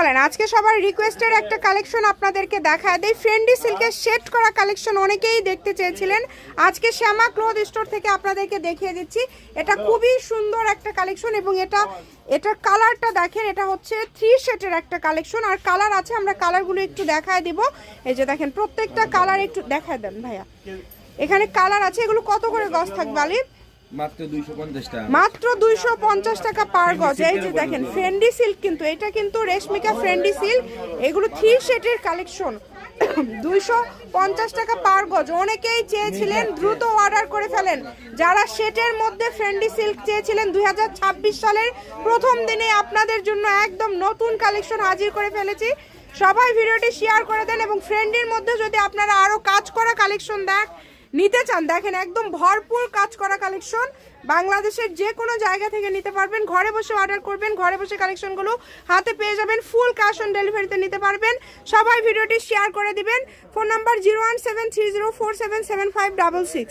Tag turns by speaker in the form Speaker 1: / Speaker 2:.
Speaker 1: চলেন, আজকে সবার রিকোয়েস্টের একটা কালেকশন আপনাদেরকে দেখা দেয় ফ্রেন্ডি সিল্কের শেড করা কালেকশন অনেকেই দেখতে চেয়েছিলেন। আজকে শ্যামা ক্লোথ স্টোর থেকে আপনাদেরকে দেখিয়ে দিচ্ছি। এটা খুবই সুন্দর একটা কালেকশন এবং এটা, এটার কালারটা দেখেন, এটা হচ্ছে থ্রি শেটের একটা কালেকশন আর কালার আছে, আমরা কালারগুলো একটু দেখায় দিব। এই যে দেখেন, প্রত্যেকটা কালার একটু দেখায় দেন ভাইয়া। এখানে কালার আছে, এগুলো কত করে গজ থাকবে আলিফ?
Speaker 2: মাত্র দুইশো পঞ্চাশ টাকা।
Speaker 1: মাত্র পার গজ। এই যে দেখেন ফ্রেন্ডি সিল্ক কিন্তু এটা কিন্তু রেশমিকা ফ্রেন্ডি সিল্ক এগুলো থ্রি শেটের কালেকশন দুইশো পঞ্চাশ টাকা পার গজ। অনেকেই চেয়েছিলেন দ্রুত অর্ডার করে ফেলেন। যারা সেটের মধ্যে ফ্রেন্ডি সিল্ক চেয়েছিলেন দুই হাজার ছাব্বিশ সালের প্রথম দিনে আপনাদের জন্য একদম নতুন কালেকশন হাজির করে ফেলেছি। সবাই ভিডিওটি শেয়ার করে দেন এবং ফ্রেন্ডির মধ্যে যদি আপনারা আরও কাজ করা কালেকশন দেখ নিতে চান, দেখেন একদম ভরপুর কাজ করা কালেকশন বাংলাদেশের যে কোনো জায়গা থেকে নিতে পারবেন, ঘরে বসে অর্ডার করবেন, ঘরে বসে কালেকশনগুলো হাতে পেয়ে যাবেন ফুল ক্যাশ অন ডেলিভারিতে নিতে পারবেন। সবাই ভিডিওটি শেয়ার করে দিবেন। Phone number zero one seven three zero four seven seven five double six